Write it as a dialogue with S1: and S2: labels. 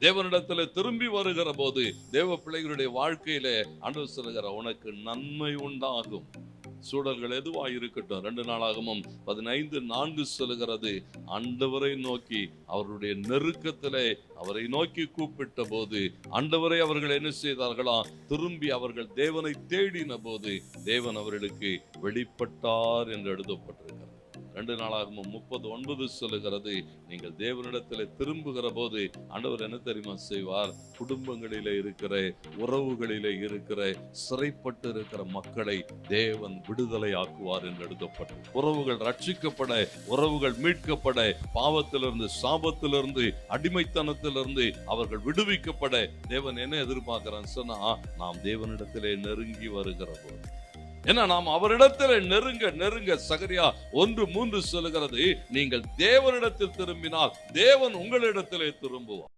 S1: தேவனிடத்துல திரும்பி வருகிற போது தேவ பிள்ளைகளுடைய வாழ்க்கையில அன்று சொல்லுகிற உனக்கு நன்மை உண்டாகும். சூழல்கள் எதுவா இருக்கட்டும். ரெண்டு நாளாகவும் பதினைந்து நான்கு சொல்லுகிறது. ஆண்டவரை நோக்கி அவருடைய நெருக்கத்திலே அவரை நோக்கி கூப்பிட்ட போது ஆண்டவரை அவர்கள் என்ன செய்தார்களா? திரும்பி அவர்கள் தேவனை தேடின போது தேவன் அவர்களுக்கு வெளிப்பட்டார் என்று எழுதப்பட்டிருக்கிறார் ரெண்டு நாளாகவும் முப்பது ஒன்பது சொல்லுகிறது. நீங்கள் தேவனிடத்தில் திரும்புகிற போது ஆண்டவர் என்ன தெரியுமா செய்வார்? குடும்பங்களில இருக்கிற உறவுகளில இருக்கிற சிறைப்பட்டு இருக்கிற மக்களை தேவன் விடுதலை ஆக்குவார் என்று எழுதப்பட்டு உறவுகள் ரட்சிக்கப்பட உறவுகள் மீட்கப்பட பாவத்திலிருந்து சாபத்திலிருந்து அடிமைத்தனத்திலிருந்து அவர்கள் விடுவிக்கப்பட தேவன் என்ன எதிர்பார்க்கிறான்னு சொன்னா நாம் தேவனிடத்திலே நெருங்கி வருகிற போது ஏன்னா நாம் அவரிடத்தில் நெருங்க நெருங்க சகரியா ஒன்று மூன்று சொல்லுகிறது. நீங்கள் தேவனிடத்தில் திரும்பினால் தேவன் உங்களிடத்திலே திரும்புவார்.